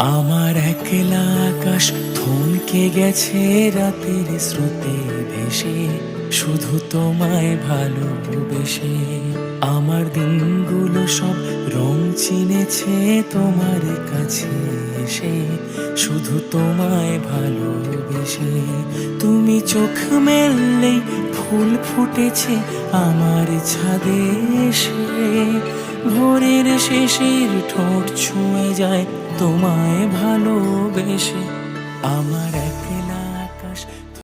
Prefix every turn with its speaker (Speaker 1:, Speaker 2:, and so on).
Speaker 1: মেঘলা আকাশ থমকে গেছে রাতের স্রোতে ভেসে, শুধু তোমায় ভালোবেসে। আমার দিনগুলো সব রং চিনেছে তোমার কাছে এসে, শুধু তোমায় ভালোবেসে। তুমি চোখ মেললেই ফুল ফুটেছে আমার ছাদে এসে। ভোরের শেষের ঠোঁট ছুঁয়ে যায় তোমায় ভালোবেসে। আমার